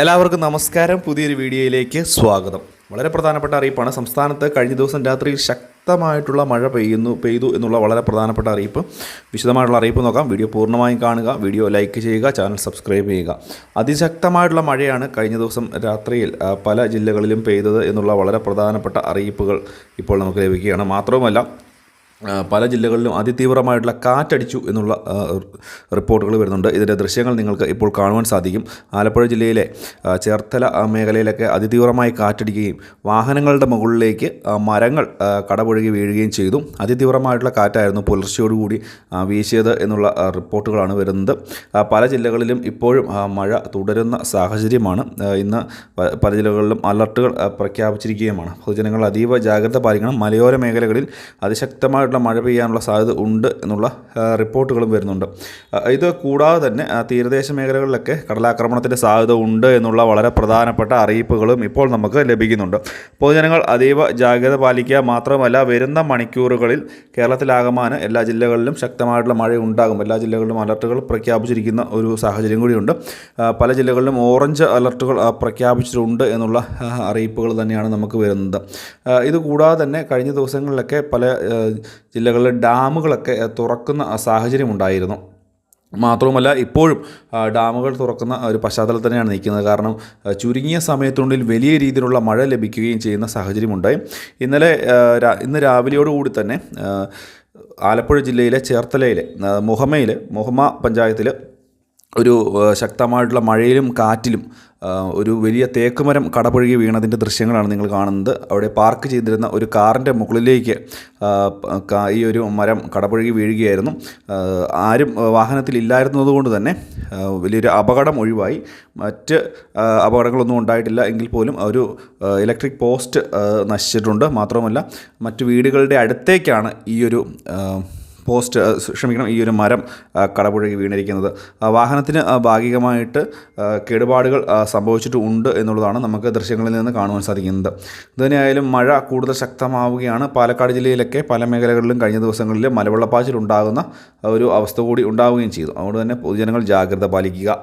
എല്ലാവർക്കും നമസ്കാരം. പുതിയൊരു വീഡിയോയിലേക്ക് സ്വാഗതം. വളരെ പ്രധാനപ്പെട്ട അറിയിപ്പാണ്. സംസ്ഥാനത്ത് കഴിഞ്ഞ ദിവസം രാത്രിയിൽ ശക്തമായിട്ടുള്ള മഴ പെയ്യുന്നു പെയ്തു എന്നുള്ള വളരെ പ്രധാനപ്പെട്ട അറിയിപ്പ്. വിശദമായിട്ടുള്ള അറിയിപ്പ് നോക്കാം. വീഡിയോ പൂർണമായും കാണുക വീഡിയോ ലൈക്ക് ചെയ്യുക ചാനൽ സബ്സ്ക്രൈബ് ചെയ്യുക. അതിശക്തമായിട്ടുള്ള മഴയാണ് കഴിഞ്ഞ ദിവസം രാത്രിയിൽ പല ജില്ലകളിലും പെയ്തത് എന്നുള്ള വളരെ പ്രധാനപ്പെട്ട അറിയിപ്പുകൾ ഇപ്പോൾ നമുക്ക് ലഭിക്കുകയാണ്. മാത്രവുമല്ല പല ജില്ലകളിലും അതിതീവ്രമായിട്ടുള്ള കാറ്റടിച്ചു എന്നുള്ള റിപ്പോർട്ടുകൾ വരുന്നുണ്ട്. ഇതിന്റെ ദൃശ്യങ്ങൾ നിങ്ങൾക്ക് ഇപ്പോൾ കാണുവാൻ സാധിക്കും. ആലപ്പുഴ ജില്ലയിലെ ചേർത്തല മേഖലയിലൊക്കെ അതിതീവ്രമായി കാറ്റടിക്കുകയും വാഹനങ്ങളുടെ മുകളിലേക്ക് മരങ്ങൾ കടപുഴകി വീഴുകയും ചെയ്തു. അതിതീവ്രമായിട്ടുള്ള കാറ്റായിരുന്നു പുലർച്ചയോടുകൂടി വീശിയത് എന്നുള്ള റിപ്പോർട്ടുകളാണ് വരുന്നത്. പല ജില്ലകളിലും ഇപ്പോഴും മഴ തുടരുന്ന സാഹചര്യമാണ്. ഇന്ന് പല ജില്ലകളിലും അലർട്ടുകൾ പ്രഖ്യാപിച്ചിരിക്കുകയുമാണ്. പൊതുജനങ്ങൾ അതീവ ജാഗ്രത പാലിക്കണം. മലയോര മേഖലകളിൽ അതിശക്തമായിട്ടുള്ള മഴ പെയ്യാനുള്ള സാധ്യത ഉണ്ട് എന്നുള്ള റിപ്പോർട്ടുകളും വരുന്നുണ്ട്. ഇത് കൂടാതെ തന്നെ തീരദേശ മേഖലകളിലൊക്കെ കടലാക്രമണത്തിന്റെ സാധ്യത ഉണ്ട് എന്നുള്ള വളരെ പ്രധാനപ്പെട്ട അറിയിപ്പുകളും ഇപ്പോൾ നമുക്ക് ലഭിക്കുന്നുണ്ട്. പൊതുജനങ്ങൾ അതീവ ജാഗ്രത പാലിക്കുക മാത്രമല്ല വരുന്ന മണിക്കൂറുകളിൽ കേരളത്തിലാകമാനം എല്ലാ ജില്ലകളിലും ശക്തമായിട്ടുള്ള മഴ ഉണ്ടാകും. എല്ലാ ജില്ലകളിലും അലർട്ടുകൾ പ്രഖ്യാപിച്ചിരിക്കുന്ന ഒരു സാഹചര്യം കൂടിയുണ്ട്. പല ജില്ലകളിലും ഓറഞ്ച് അലർട്ടുകൾ പ്രഖ്യാപിച്ചിട്ടുണ്ട് എന്നുള്ള അറിയിപ്പുകൾ തന്നെയാണ് നമുക്ക് വരുന്നത്. ഇതുകൂടാതെ ഇത് കൂടാതെ തന്നെ കഴിഞ്ഞ ദിവസങ്ങളിലൊക്കെ പല ജില്ലകളിലെ ഡാമുകളൊക്കെ തുറക്കുന്ന സാഹചര്യമുണ്ടായിരുന്നു. മാത്രവുമല്ല ഇപ്പോഴും ഡാമുകൾ തുറക്കുന്ന ഒരു പശ്ചാത്തലത്തിൽ തന്നെയാണ് നിൽക്കുന്നത്. കാരണം ചുരുങ്ങിയ സമയത്തിനുള്ളിൽ വലിയ രീതിയിലുള്ള മഴ ലഭിക്കുകയും ചെയ്യുന്ന സാഹചര്യമുണ്ടായി ഇന്നലെ ഇന്ന് രാവിലെയോടുകൂടി തന്നെ ആലപ്പുഴ ജില്ലയിലെ ചേർത്തലയിലെ മുഹമ്മയിൽ മുഹമ്മ പഞ്ചായത്തിൽ ഒരു ശക്തമായിട്ടുള്ള മഴയിലും കാറ്റിലും ഒരു വലിയ തേക്കുമരം കടപുഴകി വീണതിന്റെ ദൃശ്യങ്ങളാണ് നിങ്ങൾ കാണുന്നത്. അവിടെ പാർക്ക് ചെയ്തിരുന്ന ഒരു കാറിന്റെ മുകളിലേക്ക് ഈ ഒരു മരം കടപുഴകി വീഴുകയായിരുന്നു. ആരും വാഹനത്തിൽ വാഹനത്തിലില്ലായിരുന്നതുകൊണ്ട് തന്നെ വലിയൊരു അപകടം ഒഴിവായി. മറ്റ് അപകടങ്ങളൊന്നും ഉണ്ടായിട്ടില്ല എങ്കിൽ പോലും ഒരു ഇലക്ട്രിക് പോസ്റ്റ് നശിച്ചിട്ടുണ്ട്. മാത്രമല്ല മറ്റു വീടുകളുടെ അടുത്തേക്കാണ് ഈ ഒരു പോസ്റ്റ് ക്ഷമിക്കണം ഈ ഒരു മരം കടപുഴകി വീണിരിക്കുന്നത്. വാഹനത്തിന് ഭാഗികമായിട്ട് കേടുപാടുകൾ സംഭവിച്ചിട്ടുണ്ട് എന്നുള്ളതാണ് നമുക്ക് ദൃശ്യങ്ങളിൽ നിന്ന് കാണുവാൻ സാധിക്കുന്നത്. ഇതുതന്നെയായാലും മഴ കൂടുതൽ ശക്തമാവുകയാണ്. പാലക്കാട് ജില്ലയിലൊക്കെ പല മേഖലകളിലും കഴിഞ്ഞ ദിവസങ്ങളിൽ മലവെള്ളപ്പാച്ചിൽ ഉണ്ടാകുന്ന ഒരു അവസ്ഥ കൂടി ഉണ്ടാവുകയും ചെയ്തു. അതുകൊണ്ട് തന്നെ പൊതുജനങ്ങൾ ജാഗ്രത പാലിക്കുക.